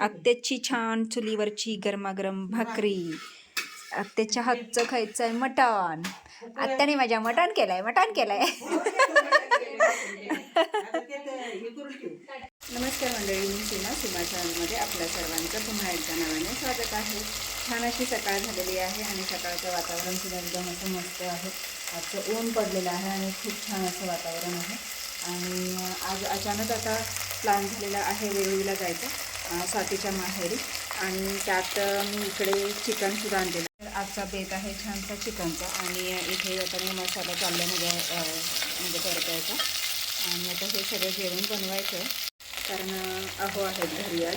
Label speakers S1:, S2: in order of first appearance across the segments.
S1: आत्याची छान चुलीवरची गरमागरम भाकरी. आत्याच्या हातचं खायचं आहे मटण आत्याने माझ्या मटण केलंय मटण केलंय. नमस्कार मंडळी मी सीमा सीमा चॅनलमध्ये आपल्या सर्वांचं पुन्हा एकदा नव्याने स्वागत आहे. छान अशी सकाळ झालेली आहे आणि सकाळचं वातावरण सुद्धा एकदम असं मस्त आहे. आजचं ऊन पडलेलं आहे आणि खूप छान असं वातावरण आहे. आणि आज अचानक आता प्लॅन झालेला आहे वेरुळीला जायचं. स्वातीच्या माहेरी. आणि त्यात मी इकडे चिकनसुद्धा आणलेलं तर आजचा बेत आहे छानसा चिकनचा. आणि इथे आता मी मसाला चालला म्हणजे अं, परतायचा आणि आता हे सगळं जेवण बनवायचं आहे. कारण अहो आहेत घरी आज.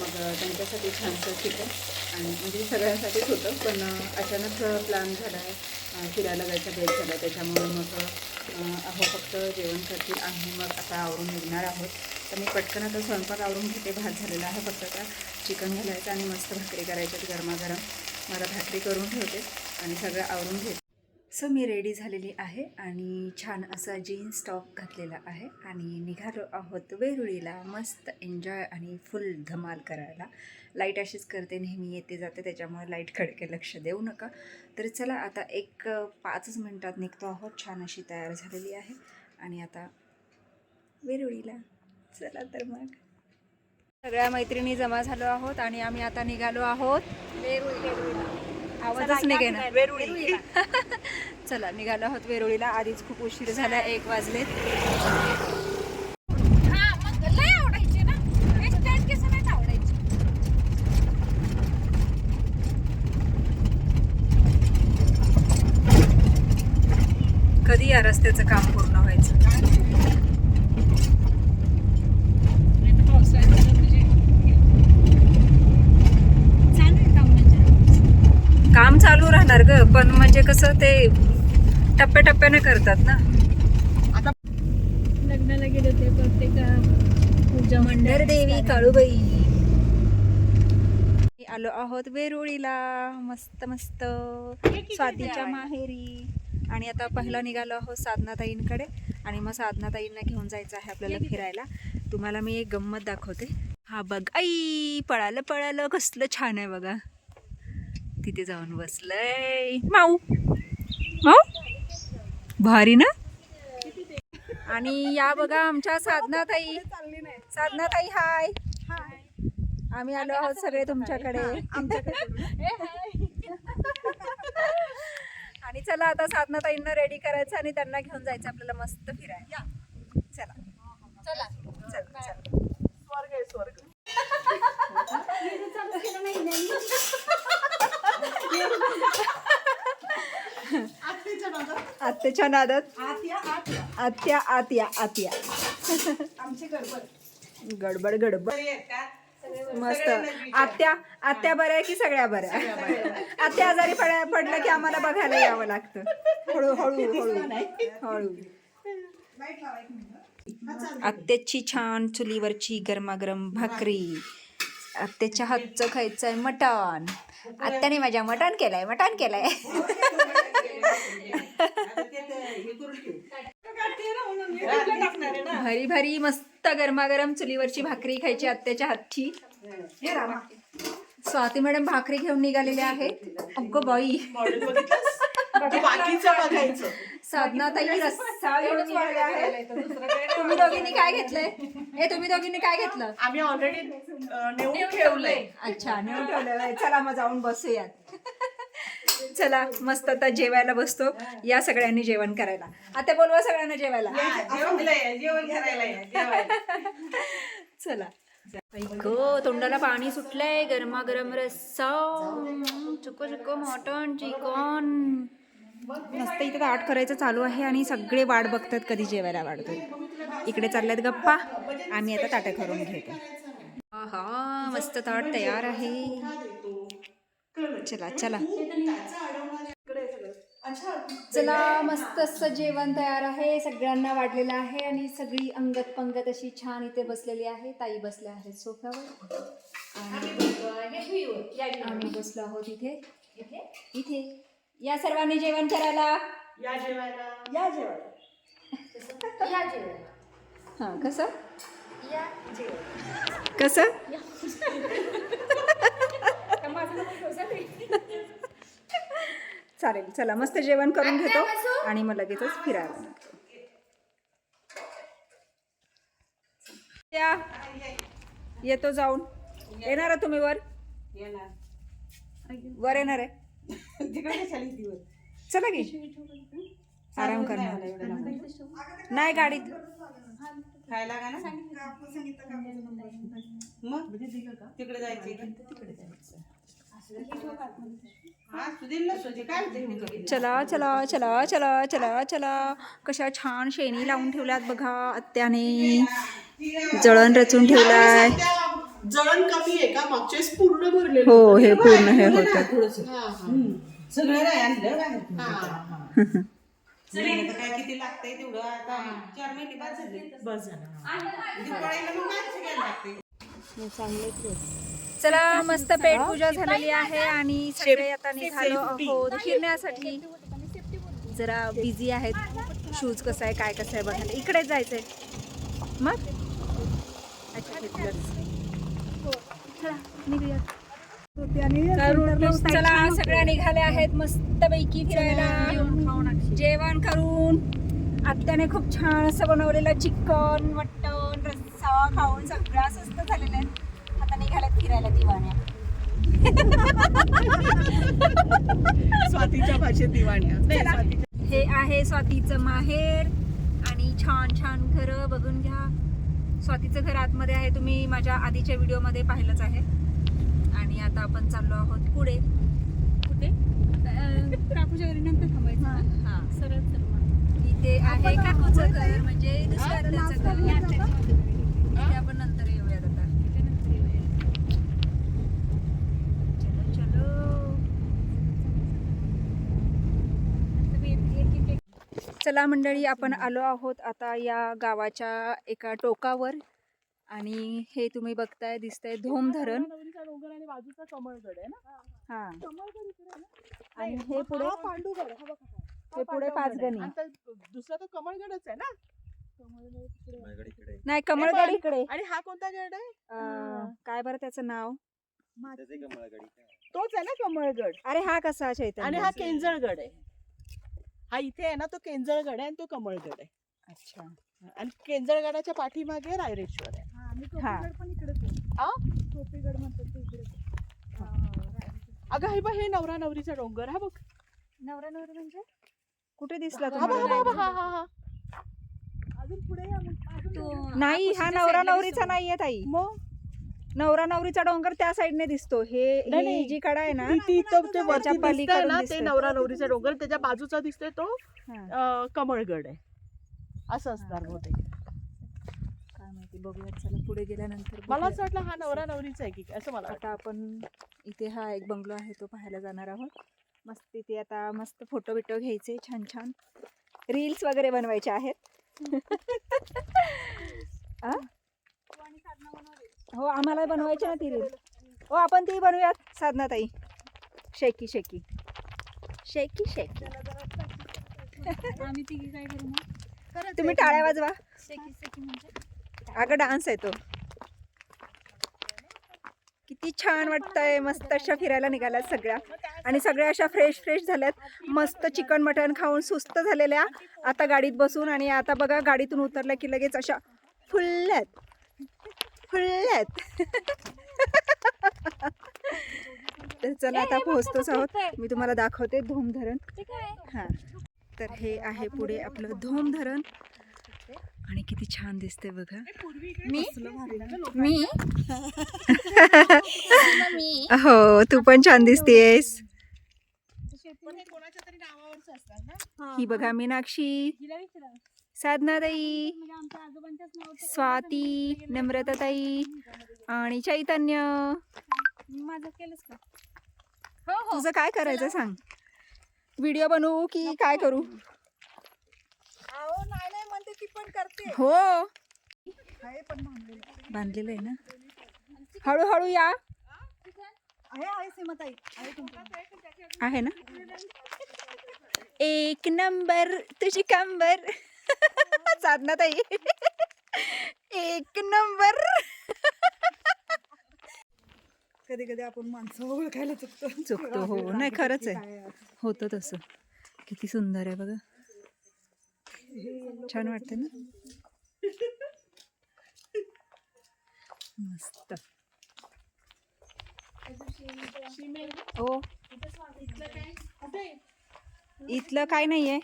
S1: मग त्यांच्यासाठी छानसं चिकन. आणि म्हणजे सगळ्यांसाठीच होतं पण अचानक प्लॅन झाला आहे. फिरायला जायचा बेत झाला. त्याच्यामुळे मग अहो फक्त जेवण करतील. आम्ही मग आता आवरून निघणार आहोत. तर मी पटकन आता स्वयंपाक आवरून घेते. भात झालेला आहे फक्त आता. चिकन घालायचं आणि मस्त भाकरी करायच्यात गरमागरम मला भाकरी करून ठेवते आणि सगळं आवरून घेते. सो मी रेडी झालेली आहे आणि छान असा जीन्स टॉप घातलेला आहे आणि निघालो आहोत वेरुळीला. मस्त एन्जॉय आणि फुल धमाल करायला. लाइट अशीच करते. नेहमी येते जाते. त्याच्यामुळे लाइट खडके लक्ष देऊ नका. तर चला आता एक पाचच मिनटात निघतो आहोत. छान अशी तयार झालेली आहे. आणि आता वेरुळीला. चला तर मग. सगळ्या मैत्रिणी जमा झालो आहोत आणि आम्ही आता निघालो आहोत. आवाजच निघेना वेरुळी. चला निघालो आहोत वेरुळीला. आधीच खूप उशीर झाला एक
S2: हा ना. आवडायचे.
S1: कधी या रस्त्याचं काम पूर्ण व्हायचं काम चालू राहणार ग पण म्हणजे कसं ते टप्प्याटप्प्याने करतात ना.
S2: लग्नाला गेले होते प्रत्येक पूजा
S1: मंडर देवी काळूबाई. आलो आहोत वेरुळीला. मस्त मस्त. स्वातीच्या माहेरी. आणि आता पहिला निघालो आहोत साधनाताईंकडे. आणि मग साधनाताईंना घेऊन जायचं आहे आपल्याला फिरायला. तुम्हाला मी एक गंमत दाखवते. हा बघ आई पळालं पळालं कसलं छान आहे बघा. तिथे जाऊन बसलंय. माऊ. माऊ? भारी ना? आणि या बघा आमच्या साधनाताई. साधनाताई हाय. आम्ही आलो आहोत सगळे तुमच्याकडे. आणि चला आता साधनाताईंना रेडी करायचं आणि त्यांना घेऊन जायचं. आपल्याला मस्त फिरायला. चला.
S2: चला.
S1: चला चला. आत्याच्या नादात. आत्या आत्या. आत्या गडबड. गडबड मस्त. आत्या आत्या बऱ्या की सगळ्या बऱ्या? आत्या आजारी पड पडलं की आम्हाला बघायला यावं लागतं. हळू हळू हळू. हळू. आत्याची छान चुलीवरची गरमागरम भाकरी. आत्याच्या हातचं खायचं आहे मटण आत्याने माझ्या मटण केलंय मटण केलंय. भारी भारी मस्त गरमागरम चुलीवरची भाकरी खायची आत्याच्या हातची. स्वाती मॅडम भाकरी घेऊन निघालेल्या आहेत. अगं बाई.
S3: बाकीचं बघायचं.
S1: साधनाताई तुम्ही दोघींनी काय घेतलंय? ए तुम्ही दोघींनी काय घेतलं?
S3: आम्ही ऑलरेडी नेऊन ठेवलंय.
S1: अच्छा नेऊन ठेवलेलं आहे. चला मग जाऊन बसूयात. चला मस्त आता जेवायला बसतो. या सगळ्यांनी जेवण करायला. आता बोलवा सगळ्यांना जेवायला.
S3: जेवण जेवण करायला या, जेवायला.
S1: चला. ऐको तोंडाला पाणी सुटलंय गरमागरम रस्सा. चुको चुको मटण चिकन. मस्त इथे ताट करायचं चालू आहे आणि सगळे वाट बघतात कधी जेवायला वाढतो इकडे चालल्यात गप्पा. आम्ही आता ताटं करून घेतो. हा मस्त ताट तयार आहे. चला चला. चला मस्त असं जेवण तयार आहे. सगळ्यांना वाढलेलं आहे आणि सगळी अंगत पंगत अशी छान इथे बसलेली आहे. ताई बसल्या आहेत सोफ्यावर. आणि आम्ही बसलो आहोत इथे. इथे? या सर्वांनी जेवण करायला?
S3: या जेवायला.
S1: या जेवायला.
S2: कसं? या
S1: जेवायला. कसं?
S2: या
S1: कसं चालेल चला मस्त जेवण करून घेतो आणि मग लगेचच फिरायला या. येतो जाऊन. येणार आहे तुम्ही वर? येणार. वर येणार आहे.
S3: तिकडे कशाला येते वर?
S1: चला की आराम करणार. नाही गाडीत.
S3: खायला का ना? मग? तिकडे जायचे हा सुधीर ना सुधी काय होते तिकडे?
S1: चला चला चला चला चला चला. कशा छान शेणी लावून ठेवल्यात बघा आत्याने. जळण रचून ठेवलाय.
S4: जळण कमी आहे का? मागच्या वेळेस पूर्ण भरले
S1: हो हे पूर्ण हे होतं.
S3: सगळं नाही आणलं बाहेर. सुधीरने तर काय किती लागतंय तेवढं आता चार महिने बाद झाले.
S4: बस झालं.
S3: दिवाळीला मग माणसं घ्यायला लागते
S1: चला मस्त पेट पूजा झालेली आहे आणि सगळे आता निघालो आहोत फिरण्यासाठी. जरा बिझी आहेत. शूज कसं आहे काय कसं आहे बघायला इकडेच जायचंय. मग? अच्छा. चला सगळ्या निघाल्या आहेत मस्त पैकी फिरायला. जेवण करून. आत्याने खूप छान असं बनवलेलं चिकन मटन रस्सा खाऊन सगळं स्वस्त झालेलं आहे. आता निघाल्यात फिरायला दिवाण्या.
S4: स्वातीच्या भाषेत दिवाण्या.
S1: हे आहे स्वातीचं माहेर. आणि छान छान घरं बघून घ्या. स्वातीचं घर आतमध्ये आहे. तुम्ही माझ्या आधीच्या व्हिडिओमध्ये पाहिलंच आहे. आणि आता आपण चाललो आहोत पुढे. कुठे? काकूच्या घरी नंतर थांबायचं हां सरळ इथे आहे काकूचं घर म्हणजे दुसऱ्या आत्याचं घर इथे आपण नंतर येऊयात आता चलो चलो चला मंडळी आपण आलो आहोत आता या गावाच्या एका टोकावर. आणि हे तुम्ही बघताय दिसतंय धोम धरण
S4: आणि बाजूचा कमळगड आहे ना
S1: हा आणि पुढे
S4: पांडुगड हा बघा
S1: पुढे. पाचगणी.
S4: दुसरा तो कमळगडच आहे ना.
S1: नाही कमळगड इकडे.
S4: आणि हा कोणता गड आहे?
S1: काय बरं त्याचं नाव?
S4: तोच आहे ना कमळगड.
S1: अरे हा कसा चैतन्य?
S4: आणि हा केंजळगड आहे. हा इथे आहे ना तो केंजळगड आहे आणि तो कमळगड आहे.
S1: अच्छा.
S4: आणि केंजळगडाच्या पाठीमागे रायरेश्वर आहे.
S1: हा
S4: आ? अगं हे बघ हे नवरा नवरीचा डोंगर हा बघ.
S1: नवरा नवरा म्हणजे? कुठे दिसला
S4: हा बघ हा बघ, हा बघ, हा हा. अजून पुढे या मग, अजून
S1: नाही हा नवरा नवरीचा नाहीये ताई.
S4: मग?
S1: नवरा नवरीचा डोंगर त्या साईडने दिसतो. हे
S4: नाही,
S1: ही
S4: नाही.
S1: जी कडा आहे ना
S4: ती- ती तो- ते वरती
S1: त्याच्या
S4: दिसतंय
S1: पलीकडून
S4: ना ते
S1: दिसतंय.
S4: नवरा नवरीचा डोंगर त्याच्या बाजूचा दिसतोय तो
S1: हा,
S4: अं, कमळगड. आहे असं असणार बहुतेक
S1: काय माहिती बघूयात. चला पुढे गेल्यानंतर
S4: मला. असं वाटलं हा नवरा नवरीचा आहे की असं मला वाटतं
S1: आता आपण इथे हा एक बंगलो आहे तो पाहायला जाणार आहोत. मस्त तिथे आता मस्त फोटो बिटो घ्यायचे छान छान रील्स वगैरे बनवायचे आहेत. आ? हो आम्हाला बनवायचे ना ती रील. हो आपण ती बनवूयात साधना ताई शेकी शेकी. शेकी शेकी.
S2: आम्ही तिघी काय करू मग
S1: तुम्ही टाळ्या वाजवा.
S2: शेकी शेकी म्हणजे
S1: अगं डान्स आहे तो. किती छान वाटतंय मस्त अशा फिरायला निघाल्यात सगळ्या. आणि सगळ्या अशा फ्रेश फ्रेश झाल्यात. मस्त चिकन मटण खाऊन सुस्त झालेल्या. आता गाडीत बसून आणि आता बघा गाडीतून उतरल्या की लगेच अशा फुलल्यात. फुलल्यात तर चला आता पोहोचतोच आहोत. मी तुम्हाला दाखवते धूम धरण हां. तर हे आहे पुढे आपलं धूम धरण आणि किती छान दिसते बघा. मी? मी? हो तू पण छान दिसतेस
S4: हे
S1: ही बघा मीनाक्षी. साधनाताई स्वाती नम्रताताई आणि चैतन्य.
S2: माझं केलंच का? हो हो.
S1: तुझं काय करायचं सांग. व्हिडिओ बनवू की काय करू?
S4: अहो नाही नाही म्हणते ती पण करते.
S1: हो.
S4: बांधलेलं.
S1: आहे ना. हळूहळू या.
S4: आहे
S1: ना? एक नंबर तुझी कंबर. साधना ताई एक नंबर.
S5: कधी कधी आपण माणसं ओळखायला चुकतो.
S1: चुकतो. हो नाही खरंच आहे. होतं तसं. किती सुंदर आहे बघा. छान वाटते ना? मस्त. हो. इथलं काय नाहीये.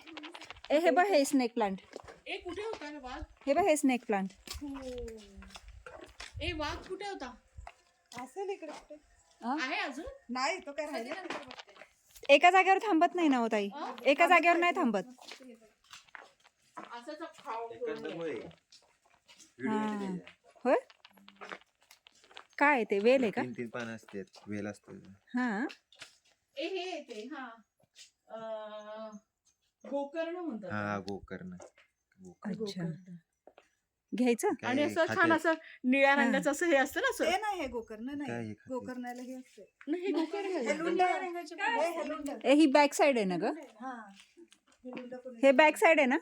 S1: ए हे बघ हे स्नेक प्लांट
S4: ए कुठे होता रे वाघ?
S1: हे बघ हे स्नेक प्लांट
S4: ए वाघ कुठे होता?
S5: असेल इकडे कुठे.
S4: आहे अजून?
S5: नाही तो काय राहिला?
S1: एका जागेवर थांबत नाही ना हो ताई? एका जागेवर नाही थांबत.
S4: असंच खाऊ
S1: हा. होय? काय आहे ते? वेल आहे का?
S6: तीन तीन पानं असतात. वेल असतो
S1: हा.
S4: ए हे येते हा. अं, गोकर्ण म्हणतात
S6: हा गोकर्ण. गोकर्ण.
S1: अच्छा. घ्यायचं?
S6: काय
S4: आणि असं छान
S6: खाते?
S4: असं निळ्या रंगाचं असं हे असतं ना असं?
S5: ते नाही हे गोकर्ण
S6: काय
S5: नाही
S6: हे खाते?
S5: गोकर्णाला हे असते.
S4: नाही, हे गोकर्ण आहे.
S5: हे
S1: ए ही बॅक साइड आहे ना ग?
S5: हा. पण
S1: हे बॅक साइड आहे ना?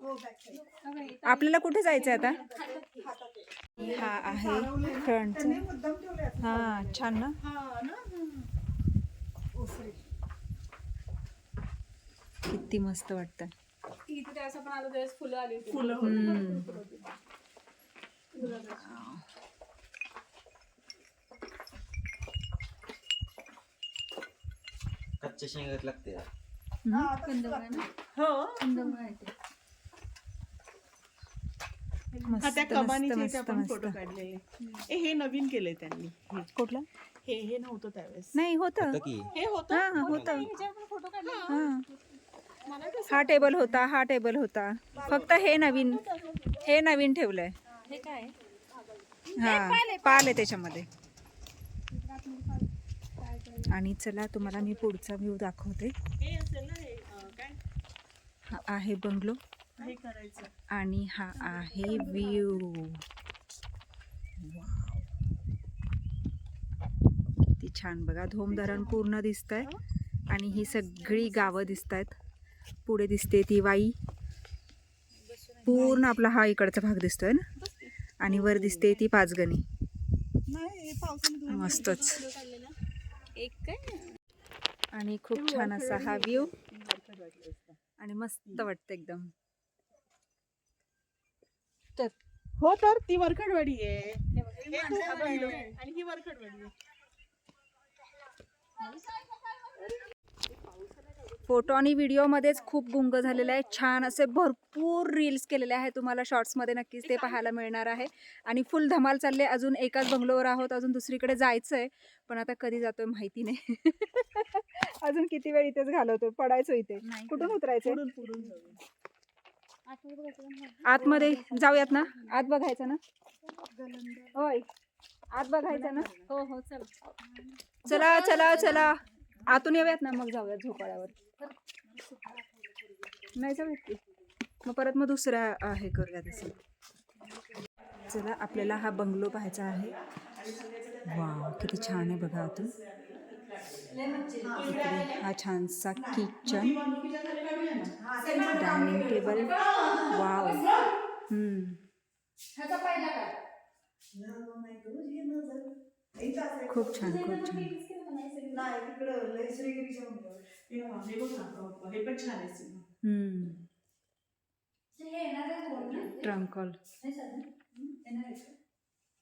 S5: हो back side.
S1: आपल्याला कुठे जायचंय आता?
S5: हातात आहे.
S1: हा आहे फ्रंट
S5: त्यांनी मुद्दाम ठेवले आहेत.
S1: हा छान ना?
S4: हा ना?
S1: किती मस्त वाटतं
S2: इथे त्यावेळेस आपण आलो त्यावेळेस फुलं आली होती.
S4: फुलं
S1: हम्म.
S6: कच्च्या शेंगात लागते
S5: हा, आता कसं लागतं?
S4: हो.
S1: मस्त
S4: हा त्या
S1: मस्त
S4: कमानीचे इथे
S1: मस्त
S4: आपण
S1: मस्त
S4: फोटो काढलेले ए हे नवीन केलंय त्यांनी. हे.
S1: कुठलं?
S4: हे हे नव्हतं त्यावेळेस.
S1: नाही होतं.
S6: होतं की?
S4: हे होतं.
S1: हा हा होतं.
S2: फोटो काढले.
S1: हा. हा टेबल होता हा टेबल होता. फक्त हे नवीन हे नवीन ठेवलंय.
S2: हा
S1: पाल आहे त्याच्यामध्ये. आणि चला तुम्हाला मी पुढचा व्ह्यू दाखवते.
S4: हा
S1: आहे बंगलो. आणि हा आहे व्ह्यू किती छान बघा धोम धरण पूर्ण दिसत आहे आणि ही सगळी गावं दिसत आहेत पुढे दिसते ती वाई पूर्ण आपला हा इकडचा भाग दिसतोय ना? आणि वर दिसते ती पाचगणी. मस्तच. आणि खूप छान असा हा व्ह्यू आणि मस्त वाटतं एकदम. तर
S4: हो तर ती वरखडवाडी आहे. आणि ही वरखडवाडी आहे.
S1: फोटो आणि व्हिडिओमध्येच खूप गुंग झालेले आहे. छान असे भरपूर रील्स केलेले आहे तुम्हाला शॉर्ट्समध्ये नक्कीच ते पाहायला मिळणार आहे. आणि फुल धमाल चालले अजून एकाच बंगलोवर आहोत. अजून दुसरीकडे जायचं आहे पण आता कधी जातोय माहिती नाही. अजून किती वेळ इथेच घालवतो पडायचो इथे. कुठून उतरायचं. आतमध्ये जाऊयात ना? आत बघायचं ना? होय. आत बघायचं ना?
S2: हो हो चल.
S1: चला चला चला. आतून येऊयात ना मग जाऊयात झोपाळ्यावर. नाही जाऊयात की मग परत मग दुसऱ्या हे करूया तसं चला आपल्याला हा बंगलो पाहायचा आहे. वा किती छान आहे बघा आतून. हा छानसा किचन. Dining table. वाव. खूप छान खूप छान.
S5: नाही तिकडं लय श्रीगिरीच्या मंदिरावर.
S4: हे बघा, हे बघ ना, हे पण छान आहे सिनेमा.
S1: हम्म. ट्रंकॉल.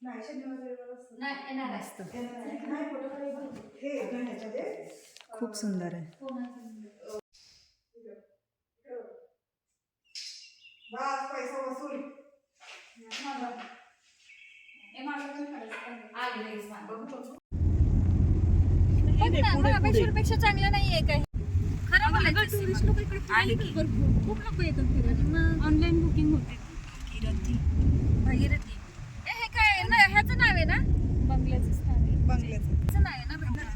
S5: नाही शनिवार रविवार असतं.
S1: मस्त.
S5: नाही फोटो काढायला. हे येतं ह्याच्यात.
S1: खूप सुंदर आहे.
S5: बस पैसा वसूल.
S2: बघ ना बघा. पेक्षा चांगलं नाहीये काय खरं बोलायचं टुरिस्ट लोक इकडे आहे की खूप लोक येतात फिरायला ऑनलाईन बुकिंग होते भागीरथी ए, हे काय ना ह्याचं नाव आहे ना बंगल्याचंच नाव आहे
S5: बंगल्याचं
S2: ह्याचं नाव आहे ना बंगला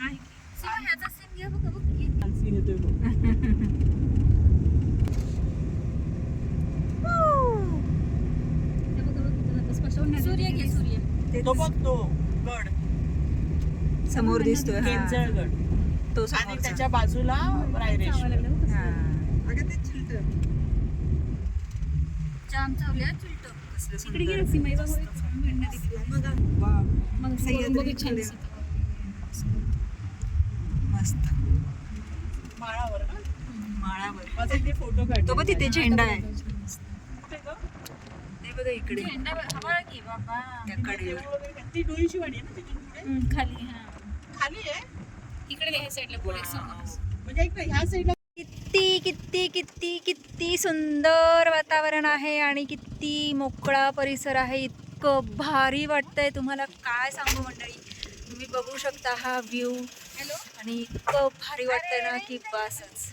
S2: आहे की. सिंह, ह्याचा सीन घ्या बघा बघ
S4: येतोय.
S2: हे सूर्य घे सूर्य
S4: तो बघ तो गड
S1: समोर दिसतोय हा.
S4: केंजळगड.
S1: तो
S4: आणि
S1: समोरचा.
S4: त्याच्या बाजूला रायरेश्वर
S1: हा.
S5: अगं ते चिलटं.
S2: जाम चावल्या चिलटो.
S1: कसलं
S2: इकडे
S1: सुंदर.
S2: गेली सीमा बघ मग बघू छान दिसतं.
S1: मस्त.
S4: माळावर ना
S1: माळावर.
S4: माझा इथे फोटो काढ
S1: तो बघ तिथे झेंडा आहे.
S4: ते गं.
S1: ते बघा इकडे.
S2: झेंडा हवा की बाबा.
S1: त्या कडेला
S4: ती डोळीची वाडी आहे ना तिथून पुढे?
S2: हम्म, खाली हा.
S4: खाली आहे.
S2: इकडे ह्या साईडला पुढे समोर
S4: म्हणजे इकडे ह्या साईडला
S1: किती किती किती किती सुंदर वातावरण आहे आणि किती मोकळा परिसर आहे. इतकं भारी वाटतंय. तुम्हाला काय सांगू मंडळी? तुम्ही बघू शकता हा व्ह्यू हॅलो आणि इतकं भारी वाटतंय ना की बसच.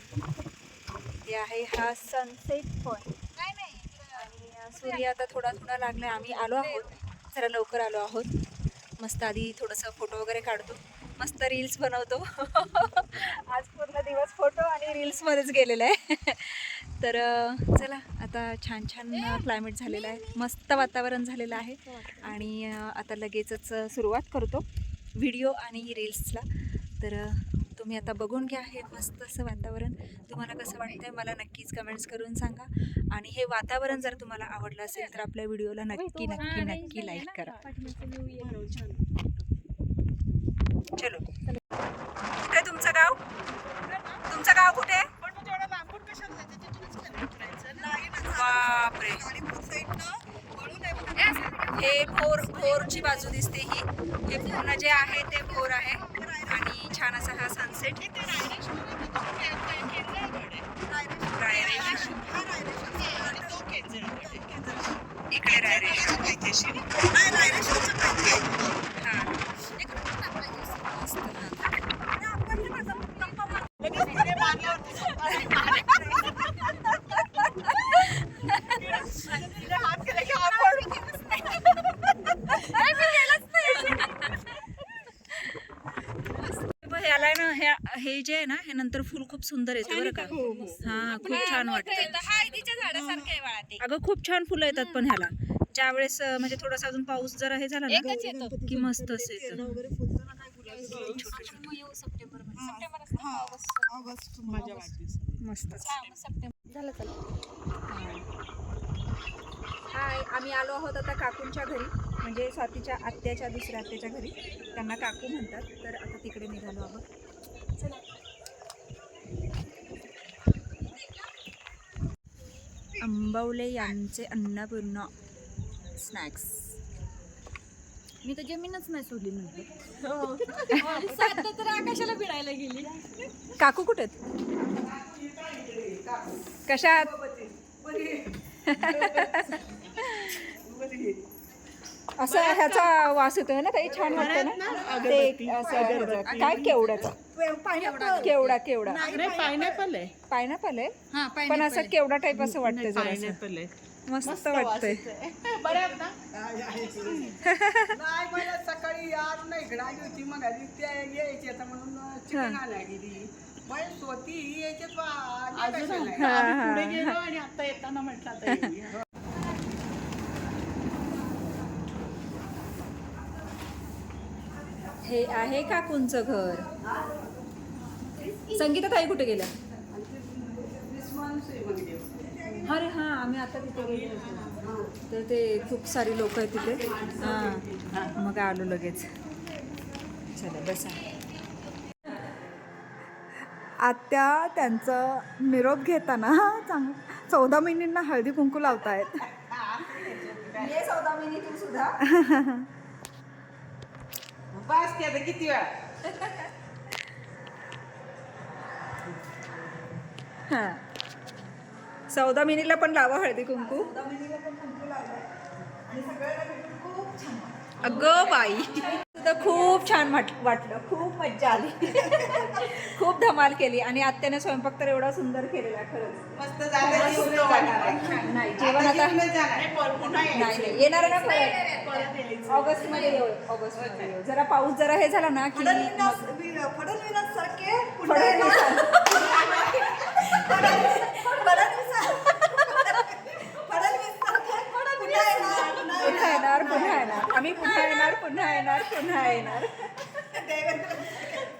S1: ते आहे हा सनसेट पॉइंट आणि सूर्य आता थोडा थोडा लागलाय. आम्ही आलो आहोत. जरा लवकर आलो आहोत. मस्त आधी थोडंसं फोटो वगैरे काढतो. मस्त रील्स बनवतो. आज पूर्ण दिवस फोटो आणि रील्समध्येच गेलेला आहे. तर चला आता छान छान क्लायमेट झालेलं आहे. मस्त वातावरण झालेलं आहे. आणि आता लगेचच सुरुवात करतो व्हिडिओ आणि रील्सला तर तुम्ही आता बघून घ्या हे मस्त असं वातावरण. तुम्हाला कसं वाटतंय मला नक्कीच कमेंट्स करून सांगा. आणि हे वातावरण जर तुम्हाला आवडलं असेल तर आपल्या व्हिडिओला नक्की नक्की नक्की लाईक करा. चलो. कुठे तुमचं गाव? तुमचं गाव कुठे?
S4: पण
S1: बापरे. हे फोर फोरची बाजू दिसते ही. हे पूर्ण जे आहे ते आहे आणि छान असा हा सनसेट रायरेश इकडे रायरेश हा मस्त हा
S4: लगेच तिथे मारल्यावरती तिथे हात केला की आपण
S1: बघ, याला आहे ना हे- हे जे आहे ना हे नंतर फुल खूप सुंदर येते बरं का? हा खूप छान वाटतं.
S2: हळदीच्या झाडासारखं आहे बाळा ते
S1: अगं खूप छान फुलं येतात पण ह्याला. ज्या वेळेस म्हणजे थोडासा अजून पाऊस जरा हे झाला
S2: एकच येतो.
S1: ना की मस्त असं येतं.
S2: मग येऊ सप्टेंबरमध्ये सप्टेंबर असतं ना, ऑगस्ट
S5: ऑगस्ट
S4: माझ्या वाढदिवस.
S1: मस्तच
S2: हा, मग सप्टेंबर. झालं चला
S1: हाय. आम्ही आलो आहोत आता काकूंच्या घरी. म्हणजे स्वातीच्या आत्याच्या दुसऱ्या आत्याच्या घरी. त्यांना काकू म्हणतात. तर आता तिकडे निघालो आहोत. चला. अंबवले यांचे अन्नपूर्णा स्नॅक्स.
S2: मी तर जमीनच नाही सोडली म्हणतो. साध्या तर आकाशाला भिडायला गेली.
S1: काकू कुठे? कशात? असं ह्याचा वास येतोय ना ताई छान वाटतं ना? ते असं काय केवड्याचा केवडा केवडा
S4: नाही पायनॅपल आहे
S1: पायनॅपल आहे
S2: हा
S1: पण असं केवडा टाईप असं वाटतंय
S4: पायनॅपल आहे
S1: मस्त वाटतंय.
S4: बरं आहे ना
S5: नाही मला सकाळी आज नाही. इकडे आली होती मग यायची आता म्हणून चिकन आणायला गेली. मग स्वती
S4: अजून? आम्ही पुढे गेलो आणि आता येताना म्हटलं आता येऊया.
S1: हे आहे काकूंचं घर? संगीता ताई कुठे गेल्या? अरे हां आम्ही आता तिथे गेलो तर ते खूप सारी लोक आहेत तिथे. हां मग आलो लगेच. चला बसा.
S5: आत्या त्यांचं निरोप घेताना चांग चौदा महिन्यांना हळदी कुंकू लावतायत.
S1: सुद्धा.
S3: बस की आता किती वेळा?
S1: हां. चौदा मिनीला पण लावा हळदी कुंकू. अगं बाई. तर खूप छान वाट वाटलं. खूप मज्जा आली. खूप धमाल केली. आणि आत्याने स्वयंपाक तर एवढा सुंदर केलेला खरंच.
S3: मस्त झालं.
S1: नाही जेवण आता.
S4: नाही,
S1: येणार ना. ऑगस्टमध्ये ऑगस्टमध्ये जरा पाऊस जरा हे झाला ना की
S5: फडणवीस सारखे
S1: फडणवीस- पुन्हा येणार पुन्हा येणार आम्ही पुन्हा येणार पुन्हा येणार.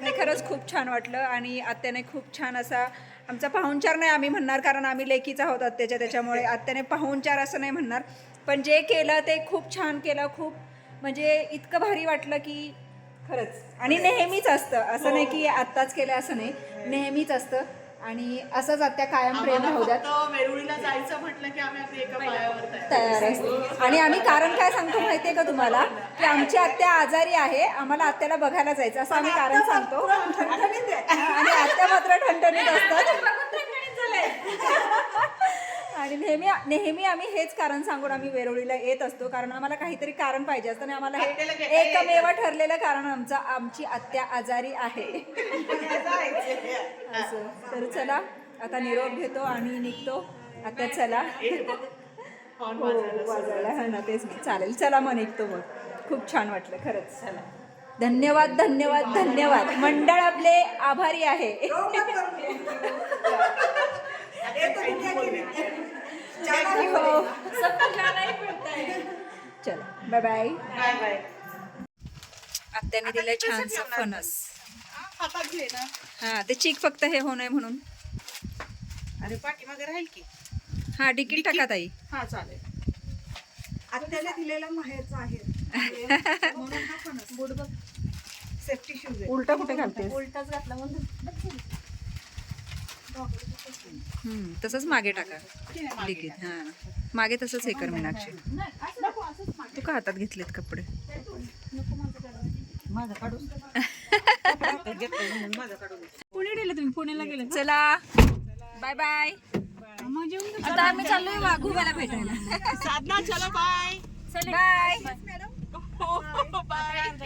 S1: नाही खरंच खूप छान वाटलं आणि आत्याने खूप छान असा आमचा पाहुणचार नाही आम्ही म्हणणार कारण आम्ही लेकीच आहोत आत्याच्या त्याच्यामुळे आत्याने पाहुणचार असं नाही म्हणणार. पण जे केलं ते खूप छान केलं खूप म्हणजे इतकं भारी वाटलं की खरंच. आणि नेहमीच असतं. असं नाही की आत्ताच केलं असं नाही. नेहमीच असतं. आणि असंच आत्या कायम प्रेम राहू द्यात.
S4: वेरुळीला जायचं म्हटलं की आम्ही एका पायावर. तयार
S1: असते आणि आम्ही कारण काय सांगतो माहितीये का तुम्हाला? की आमची आत्या आजारी आहे आम्हाला आत्याला बघायला जायचं असं आम्ही कारण सांगतो. आणि आत्या मात्र ठणठणीत असतात. आणि नेहमी नेहमी आम्ही हेच कारण सांगून आम्ही वेरुळीला येत असतो. कारण आम्हाला काहीतरी कारण पाहिजे असतं आणि आम्हाला हे एकमेव ठरलेलं कारण आमचं आमची आत्या आजारी आहे. असं. तर चला आता निरोप घेतो आणि निघतो. आता चला. हो हा ना तेच चालेल. चला मग निघतो मग. खूप छान वाटलं खरंच. चला. धन्यवाद धन्यवाद धन्यवाद. मंडळ आपले आभारी आहे. चला बाय बाय
S4: बाय बाय
S1: आत्याने दिलं छानस फणस
S4: हातात घे ना.
S1: हा ते चीक फक्त हे होऊ नये म्हणून.
S3: अरे पाठीमागे राहील की?
S1: हा तिकीट टाका ताई.
S4: हा चालेल.
S5: आत्याला दिलेला माहेरचा आहे. म्हणून हा फणस बुड बघ. सेफ्टी शूज आहे
S1: उलटा कुठे घालते
S2: उलटाच घातला म्हणून.
S1: तसंच मागे टाका. तिकीट हा. मागे तसंच हे कर मीनाक्षी. तू का हातात घेतलेत कपडे?
S2: पुणे गेले तुम्ही पुण्याला गेले
S1: चला. Bye bye.
S2: आता आम्ही चाललोय वाघूबाला भेटायला.
S4: साधना चला bye.
S1: Bye.
S4: Bye.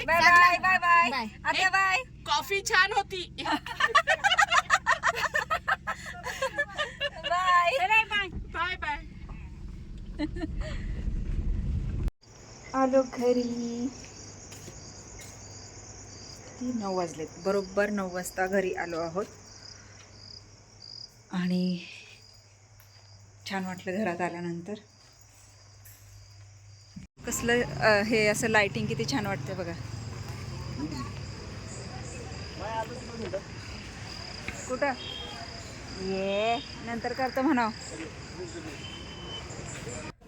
S1: Bye bye bye bye. आता बाय.
S4: कॉफी छान होती
S1: बाय
S4: बाय बाय
S1: आलो घरी. ती नऊ वाजलेत. बरोबर नऊ वाजता घरी आलो आहोत. आणि छान वाटलं घरात आल्यानंतर. कसलं हे असं लाइटिंग किती छान वाटतं बघा. कुठं? ये नंतर करतो म्हणाव.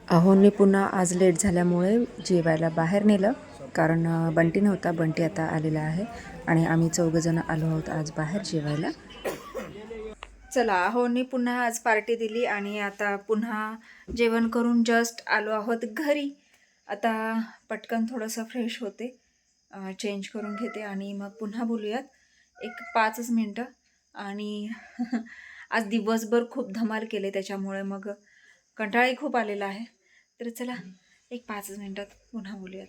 S7: अहोंनी पुन्हा आज लेट झाल्यामुळे जेवायला बाहेर नेलं. कारण बंटी नव्हता. बंटी आता आलेला आहे. आणि आम्ही चौघजणं आलो आहोत आज बाहेर जेवायला.
S1: चला अहोनी पुन्हा आज पार्टी दिली आणि आता पुन्हा जेवण करून जस्ट आलो आहोत घरी. आता पटकन थोडंसं फ्रेश होते. चेंज करून घेते आणि मग पुन्हा बोलूयात. एक पाचच मिनटं. आणि आज दिवसभर खूप धमाल केले त्याच्यामुळे मग कंटाळाही खूप आलेला आहे. तर चला एक पाचच मिनटात पुन्हा बोलूयात.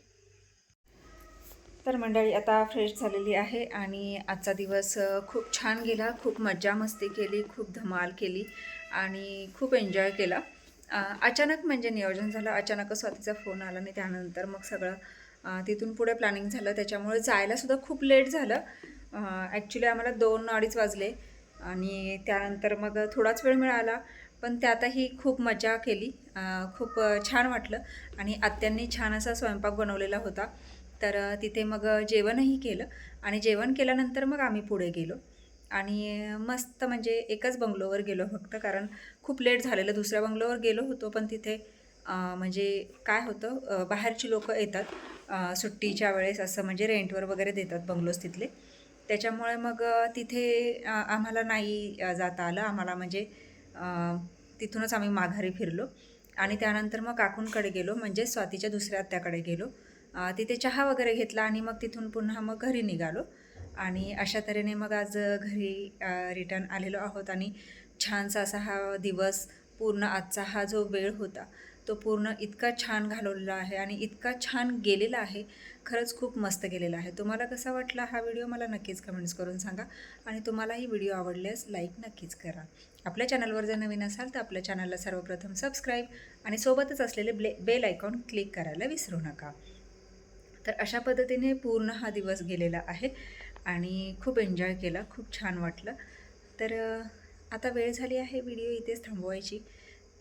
S1: तर मंडळी आता फ्रेश झालेली आहे आणि आजचा दिवस खूप छान गेला. खूप मज्जा मस्ती केली खूप धमाल केली आणि खूप एन्जॉय केला. अचानक म्हणजे नियोजन झालं. अचानकच स्वातीचा फोन आला आणि त्यानंतर मग सगळं तिथून पुढे प्लॅनिंग झालं. त्याच्यामुळे जायलासुद्धा खूप लेट झालं. ॲक्च्युली आम्हाला दोन अडीच वाजले आणि त्यानंतर मग थोडाच वेळ मिळाला. पण त्यातही खूप मजा केली. खूप छान वाटलं. आणि आत्यांनी छान असा स्वयंपाक बनवलेला होता. तर तिथे मग जेवणही केलं. आणि जेवण केल्यानंतर मग आम्ही पुढे गेलो. आणि मस्त म्हणजे एकच बंगलोवर गेलो फक्त. कारण खूप लेट झालेलं. दुसऱ्या बंगलोवर गेलो होतो. पण तिथे म्हणजे काय होतं बाहेरची लोकं येतात. सुट्टीच्या वेळेस असं म्हणजे रेंटवर वगैरे देतात बंगलोज तिथले. त्याच्यामुळे मग तिथे आम्हाला नाही जाता आलं. आम्हाला म्हणजे तिथूनच आम्ही माघारी फिरलो. आणि त्यानंतर मग काकूंकडे गेलो म्हणजे स्वातीच्या दुसऱ्या आत्याकडे गेलो. तिथे चहा वगैरे घेतला आणि मग तिथून पुन्हा मग घरी निघालो. आणि अशा तऱ्हेने मग आज घरी रिटर्न आलेलो आहोत. आणि छानसा असा हा दिवस पूर्ण आजचा हा जो वेळ होता तो पूर्ण इतका छान घालवलेला आहे आणि इतका छान गेलेला आहे खरंच खूप मस्त गेलेला आहे. तुम्हाला कसा वाटला हा व्हिडिओ मला नक्कीच कमेंट्स करून सांगा आणि तुम्हालाही व्हिडिओ आवडल्यास लाईक नक्कीच करा. आपल्या चॅनलवर जर नवीन असाल तर आपल्या चॅनलला सर्वप्रथम सबस्क्राईब आणि सोबतच असलेले ब्ले बेल आयकॉन क्लिक करायला विसरू नका. तर अशा पद्धतीने पूर्ण हा दिवस गेलेला आहे आणि खूप एन्जॉय केला खूप छान वाटलं. तर आता वेळ झाली आहे व्हिडिओ इथेच थांबवायची.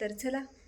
S1: तर चला